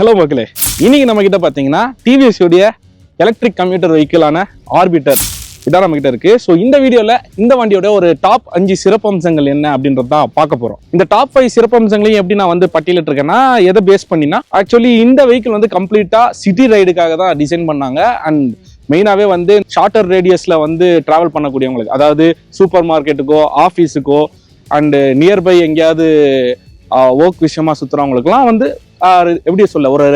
Hello மக்களே. இன்னைக்கு நம்ம கிட்ட பார்த்தீங்கன்னா டிவிஎஸ் உடைய எலக்ட்ரிக் கம்ப்யூட்டர் வெஹிக்கிளான ஆர்பிட்டர் இதான் நம்ம கிட்ட இருக்கு. ஸோ இந்த வீடியோவில் இந்த வண்டியோட ஒரு டாப் அஞ்சு சிறப்பம்சங்கள் என்ன அப்படின்றது தான் பார்க்க போறோம். இந்த டாப் ஃபைவ் சிறப்பம்சங்களையும் எப்படி நான் வந்து பட்டியலிட்டு இருக்கேன்னா எதை பேஸ் பண்ணினா ஆக்சுவலி இந்த வெஹிக்கிள் வந்து கம்ப்ளீட்டா சிட்டி ரைடுக்காக தான் டிசைன் பண்ணாங்க. அண்ட் மெயினாகவே வந்து ஷார்ட்டர் ரேடியஸில் வந்து ட்ராவல் பண்ணக்கூடியவங்களுக்கு அதாவது சூப்பர் மார்க்கெட்டுக்கோ ஆஃபீஸுக்கோ அண்டு நியர்பை எங்கேயாவது ஒர்க் விஷயமா சுற்றுறவங்களுக்குலாம் வந்து எப்படி சொல்ல ஒரு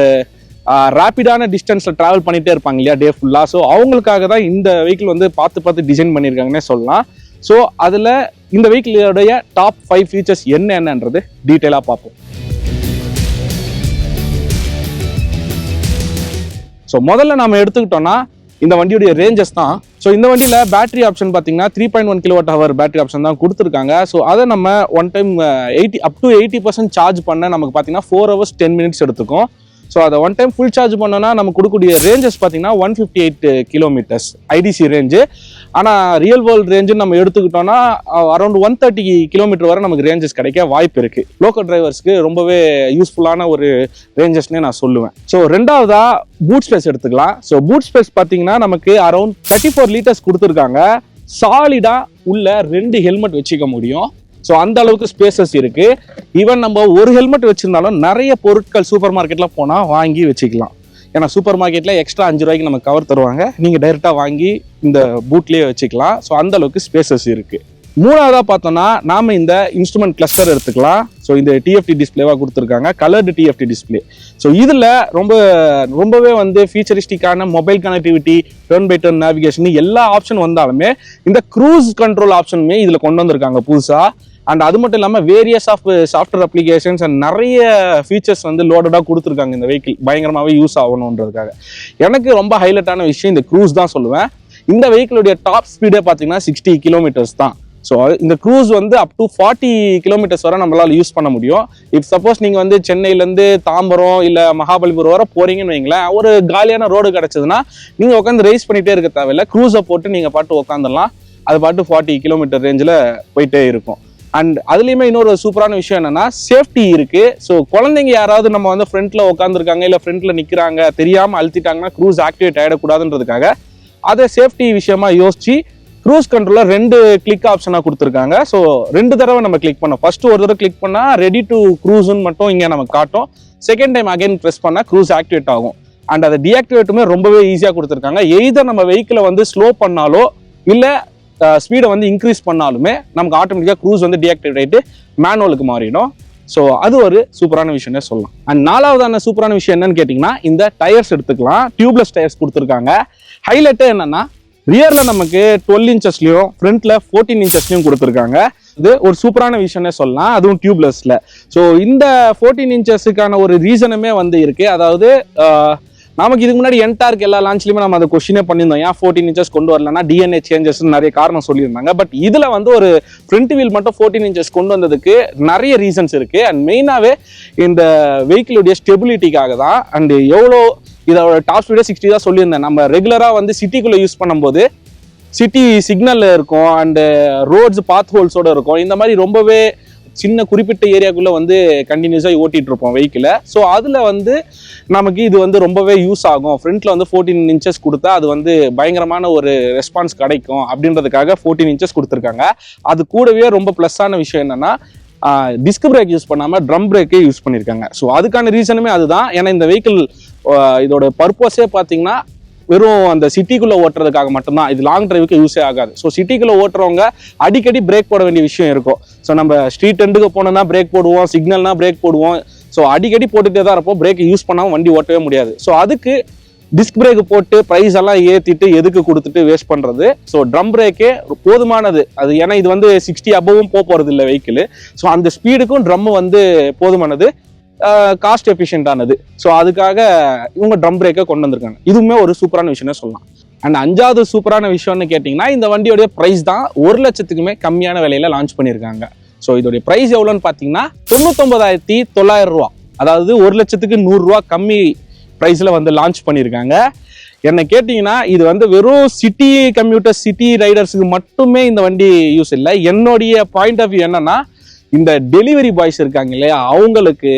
ரேப்பிடான டிஸ்டன்ஸில் ட்ராவல் பண்ணிகிட்டே இருப்பாங்க இல்லையா டே ஃபுல்லாக ஸோ அவங்களுக்காக தான் இந்த வெஹிக்கிள் வந்து பார்த்து பார்த்து டிசைன் பண்ணியிருக்காங்கன்னே சொல்லலாம். ஸோ அதில் இந்த வெஹிக்கிளோடைய டாப் ஃபைவ் ஃபீச்சர்ஸ் என்ன என்னன்றது டீட்டெயிலாக பார்ப்போம். ஸோ முதல்ல நம்ம எடுத்துக்கிட்டோம்னா இந்த வண்டியுடைய ரேஞ்சஸ் தான். ஸோ இந்த வண்டியில் பேட்டரி ஆப்ஷன் பார்த்தீங்கன்னா three point one kilowatt hour battery option தான் கொடுத்துருக்காங்க. ஸோ அதை நம்ம one time eighty up to eighty percent charge பண்ண நமக்கு பார்த்தீங்கன்னா ஃபோர் ஹவர்ஸ் டென் மினிட்ஸ் எடுத்துக்கும் ஸோ அதை ஒன் டைம் ஃபுல் சார்ஜ் பண்ணோன்னா நம்ம கொடுக்கக்கூடிய ரேஞ்சஸ் பார்த்தீங்கன்னா one fifty eight kilometres IDC range ஆனால் ரியல் வேர்ல்டு ரேஞ்சுன்னு நம்ம எடுத்துக்கிட்டோம்னா அரௌண்ட் ஒன் தேர்ட்டி கிலோமீட்டர் வரை நமக்கு ரேஞ்சஸ் கிடைக்க வாய்ப்பு இருக்குது லோக்கல் டிரைவர்ஸ்க்கு ரொம்பவே யூஸ்ஃபுல்லான ஒரு ரேஞ்சஸ்னே நான் சொல்லுவேன். ஸோ ரெண்டாவதாக பூட் ஸ்பேஸ் எடுத்துக்கலாம். ஸோ பூட் ஸ்பேஸ் பார்த்தீங்கன்னா நமக்கு அரௌண்ட் தேர்ட்டி ஃபோர் லிட்டர்ஸ் கொடுத்துருக்காங்க. சாலிடாக உள்ள ரெண்டு ஹெல்மெட் வச்சுக்க முடியும். ஸோ அந்த அளவுக்கு ஸ்பேசஸ் இருக்குது ஈவன் நம்ம ஒரு ஹெல்மெட் வச்சுருந்தாலும் நிறைய பொருட்கள் சூப்பர் மார்க்கெட்டில் போனால் வாங்கி வச்சுக்கலாம். ஏன்னா சூப்பர் மார்க்கெட்டில் எக்ஸ்ட்ரா அஞ்சு ரூபாய்க்கு நம்ம கவர் தருவாங்க. நீங்கள் டைரெக்டாக வாங்கி இந்த பூட்லேயே வச்சுக்கலாம். ஸோ அந்த அளவுக்கு ஸ்பேசஸ் இருக்கு. மூணாவதாக பார்த்தோம்னா நாம இந்த இன்ஸ்ட்ருமெண்ட் கிளஸ்டர் எடுத்துக்கலாம். ஸோ இந்த டிஎஃப்டி டிஸ்பிளேவாக கொடுத்துருக்காங்க. கலர்டு டிஎஃப்டி டிஸ்பிளே ஸோ இதில் ரொம்ப ரொம்பவே வந்து ஃபியூச்சரிஸ்டிக்கான mobile connectivity turn by turn navigation எல்லா ஆப்ஷன் வந்தாலுமே இந்த க்ரூஸ் கண்ட்ரோல் ஆப்ஷனுமே இதில் கொண்டு வந்திருக்காங்க புதுசாக அண்ட் அது மட்டும் இல்லாமல் various of software applications and நிறைய ஃபீச்சர்ஸ் வந்து லோடடாக கொடுத்துருக்காங்க இந்த வெஹிக்கிள் பயங்கரமாகவே யூஸ் ஆகணுன்றதுக்காக. எனக்கு ரொம்ப ஹைலைட்டான விஷயம் இந்த க்ரூஸ் தான் சொல்லுவேன். இந்த வெஹிக்கிளுடைய டாப் ஸ்பீடே பார்த்தீங்கன்னா சிக்ஸ்டி கிலோமீட்டர்ஸ் தான். ஸோ இந்த க்ரூஸ் வந்து அப் டு ஃபார்ட்டி கிலோமீட்டர்ஸ் வரை நம்மளால யூஸ் பண்ண முடியும். இப் சப்போஸ் நீங்கள் வந்து சென்னையிலேருந்து தாம்பரம் இல்லை மகாபலிபுரம் வர போகிறீங்கன்னு வைங்களேன் ஒரு காலியான ரோடு கிடச்சதுன்னா நீங்கள் உட்காந்து ரேஸ் பண்ணிகிட்டே இருக்க தேவையில்ல. க்ரூஸை போட்டு நீங்கள் பாட்டு உட்காந்துடலாம் அது பாட்டு ஃபார்ட்டி கிலோமீட்டர் ரேஞ்சில் போயிட்டே இருக்கும். அண்ட் அதுலேயுமே இன்னொரு சூப்பரான விஷயம் என்னன்னா சேஃப்டி இருக்கு. ஸோ குழந்தைங்க யாராவது நம்ம வந்து ஃப்ரண்ட்ல உட்காந்துருக்காங்க இல்லை ஃப்ரண்ட்ல நிற்கிறாங்க தெரியாமல் அழுத்திட்டாங்கன்னா க்ரூஸ் ஆக்டிவேட் ஆகிடக்கூடாதுன்றதுக்காக அதை சேஃப்டி விஷயமா யோசிச்சு க்ரூஸ் கண்ட்ரோலில் ரெண்டு கிளிக் ஆப்ஷனாக கொடுத்துருக்காங்க. ஸோ ரெண்டு தடவை நம்ம கிளிக் பண்ணோம். ஃபர்ஸ்ட் ஒரு தடவை கிளிக் பண்ணால் ரெடி டு க்ரூஸ்ன்னு மட்டும் இங்கே நம்ம காட்டும். செகண்ட் டைம் அகைன் ப்ரெஸ் பண்ணால் க்ரூஸ் ஆக்டிவேட் ஆகும். அண்ட் அதை டீஆக்டிவேட்டுமே ரொம்பவே ஈஸியாக கொடுத்துருக்காங்க. எய்தர் நம்ம வெஹிக்கிளை வந்து ஸ்லோ பண்ணாலோ இல்லை ஸ்பீடை வந்து இன்க்ரீஸ் பண்ணாலுமே நமக்கு ஆட்டோமேட்டிக்காக க்ரூஸ் வந்து டீஆக்டிவேட் ஆகிட்டு மேனுவலுக்கு மாறிடும். ஸோ அது ஒரு சூப்பரான விஷயம்னே சொல்லலாம். அண்ட் நாலாவதான சூப்பரான விஷயம் என்னன்னு கேட்டிங்கன்னா இந்த டயர்ஸ் எடுத்துக்கலாம். டியூப்லெஸ் டயர்ஸ் கொடுத்துருக்காங்க. ஹைலைட்டே என்னன்னா ரியரில் நமக்கு டுவெல் இன்ச்சஸ்லையும் ஃப்ரண்ட்ல ஃபோர்டீன் இன்ச்சஸ்லையும் கொடுத்துருக்காங்க. இது ஒரு சூப்பரான விஷயம்னே சொல்லலாம். அதுவும் டியூப்லெஸ்ல ஸோ இந்த ஃபோர்டீன் இன்ச்சஸுக்கான ஒரு ரீசனுமே வந்து இருக்கு. அதாவது நமக்கு இதுக்கு முன்னாடி என்டார்க் எல்லா லான்ச்லயுமே நம்ம அந்த கொஸ்டினே பண்ணியிருந்தோம். ஏன் ஃபோர்டீன் இன்ச்சஸ் கொண்டு வரலன்னா டிஎன்ஏ சேஞ்சஸ் நிறைய காரணம் சொல்லியிருந்தாங்க. பட் இதுல வந்து ஒரு ஃப்ரண்ட் வீல் மட்டும் ஃபோர்டீன் இன்ச்சஸ் கொண்டு வந்ததுக்கு நிறைய ரீசன்ஸ் இருக்கு. அண்ட் மெயினாவே இந்த வெஹிக்கிளுடைய ஸ்டெபிலிட்டிக்காக தான் அண்ட் எவ்வளோ இதோட டாப் ஸ்பீடே சிக்ஸ்டி தான் சொல்லியிருந்தேன். நம்ம ரெகுலராக வந்து சிட்டிக்குள்ளே யூஸ் பண்ணும்போது சிட்டி சிக்னலில் இருக்கும். அண்டு ரோட்ஸ் பாத் ஹோல்ஸோட இருக்கும். இந்த மாதிரி ரொம்பவே சின்ன குறிப்பிட்ட ஏரியாக்குள்ளே வந்து கண்டினியூஸாக ஓட்டிகிட்டு இருப்போம் வெஹிக்கிளை ஸோ அதில் வந்து நமக்கு இது வந்து ரொம்பவே யூஸ் ஆகும். ஃப்ரண்ட்டில் வந்து ஃபோர்டீன் இன்ச்சஸ் கொடுத்தா அது வந்து பயங்கரமான ஒரு ரெஸ்பான்ஸ் கிடைக்கும் அப்படின்றதுக்காக ஃபோர்டீன் இன்ச்சஸ் கொடுத்துருக்காங்க. அது கூடவே ரொம்ப ப்ளஸ்ஸான விஷயம் என்னென்னா டிஸ்க் பிரேக் யூஸ் பண்ணாமல் ட்ரம் பிரேக்கே யூஸ் பண்ணியிருக்காங்க ஸோ அதுக்கான ரீசனுமே அதுதான். ஏன்னா இந்த வெஹிக்கிள் இதோட பர்பஸே பார்த்தீங்கன்னா வெறும் அந்த சிட்டிக்குள்ளே ஓட்டுறதுக்காக மட்டும்தான். இது லாங் டிரைவுக்கு யூஸே ஆகாது. ஸோ சிட்டிக்குள்ளே ஓட்டுறவங்க அடிக்கடி பிரேக் போட வேண்டிய விஷயம் இருக்கும். ஸோ நம்ம ஸ்ட்ரீட் எண்டுக்கு போனோம்னா பிரேக் போடுவோம் சிக்னல்னா பிரேக் போடுவோம். ஸோ அடிக்கடி போட்டுட்டே தான் இருப்போம். பிரேக் யூஸ் பண்ணாமல் வண்டி ஓட்டவே முடியாது. ஸோ அதுக்கு டிஸ்க் பிரேக் போட்டு ப்ரைஸ் எல்லாம் ஏற்றிட்டு எதுக்கு கொடுத்துட்டு வேஸ்ட் பண்ணுறது ஸோ ட்ரம் பிரேக்கே போதுமானது. அது ஏன்னா இது வந்து சிக்ஸ்டி அபவும் போக போகிறது இல்லை வெஹிக்கிள் ஸோ அந்த ஸ்பீடுக்கும் ட்ரம் வந்து போதுமானது. காஸ்ட் எஃபிஷியண்டானது ஸோ அதுக்காக இவங்க ட்ரம் பிரேக்கை கொண்டு வந்திருக்காங்க. இதுவுமே ஒரு சூப்பரான விஷயம்னு சொல்லலாம். அண்ட் அஞ்சாவது சூப்பரான விஷயம்னு கேட்டிங்கன்னா இந்த வண்டியோடைய ப்ரைஸ் தான் ஒரு லட்சத்துக்குமே கம்மியான விலையில லான்ச் பண்ணியிருக்காங்க. ஸோ இதோடைய ப்ரைஸ் எவ்வளோன்னு பார்த்தீங்கன்னா தொண்ணூத்தொம்பதாயிரத்தி தொள்ளாயிரம் ரூபா. அதாவது ஒரு லட்சத்துக்கு நூறுரூவா கம்மி ப்ரைஸில் வந்து லான்ச் பண்ணியிருக்காங்க. என்ன கேட்டிங்கன்னா இது வந்து வெறும் சிட்டி கம்ப்யூட்டர் சிட்டி ரைடர்ஸுக்கு மட்டுமே இந்த வண்டி யூஸ் இல்லை. என்னுடைய பாயிண்ட் ஆஃப் வியூ என்னன்னா இந்த டெலிவரி பாய்ஸ் இருக்காங்க இல்லையா அவங்களுக்கு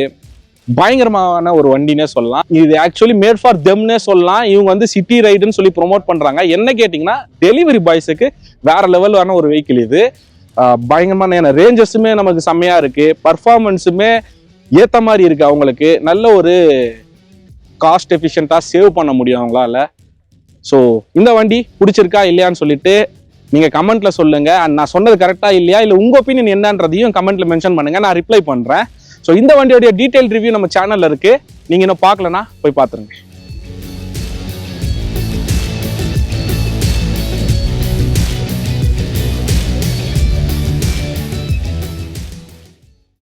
பயங்கரமான ஒரு வண்டினே சொல்லலாம். இது ஆக்சுவலி மேட் ஃபார் தெம்னே சொல்லலாம். இவங்க வந்து சிட்டி ரைடுன்னு சொல்லி ப்ரொமோட் பண்ணுறாங்க என்ன கேட்டிங்கன்னா டெலிவரி பாய்ஸுக்கு வேறு லெவலான ஒரு வெஹிக்கிள் இது. பயங்கரமான பயங்கரமான ரேஞ்சஸுமே நமக்கு செம்மையாக இருக்குது பர்ஃபார்மன்ஸுமே ஏற்ற மாதிரி இருக்குது அவங்களுக்கு. நல்ல ஒரு காஸ்ட் எஃபிஷியண்ட்டாக சேவ் பண்ண முடியும் அவங்களால. ஸோ இந்த வண்டி பிடிச்சிருக்கா இல்லையான்னு சொல்லிட்டு நீங்கள் கமெண்ட்டில் சொல்லுங்கள் அண்ட் நான் சொன்னது கரெக்டாக இல்லையா? இல்லை உங்கள் ஒப்பீனியன் என்னன்றதையும் கமெண்ட்டில் மென்ஷன் பண்ணுங்கள் நான் ரிப்ளை பண்ணுறேன் ஸோ இந்த வண்டியோடைய டீட்டெயில் ரிவ்யூ நம்ம சேனலில் இருக்கு. நீங்க இன்னும் பார்க்கலன்னா போய் பார்த்துருங்க.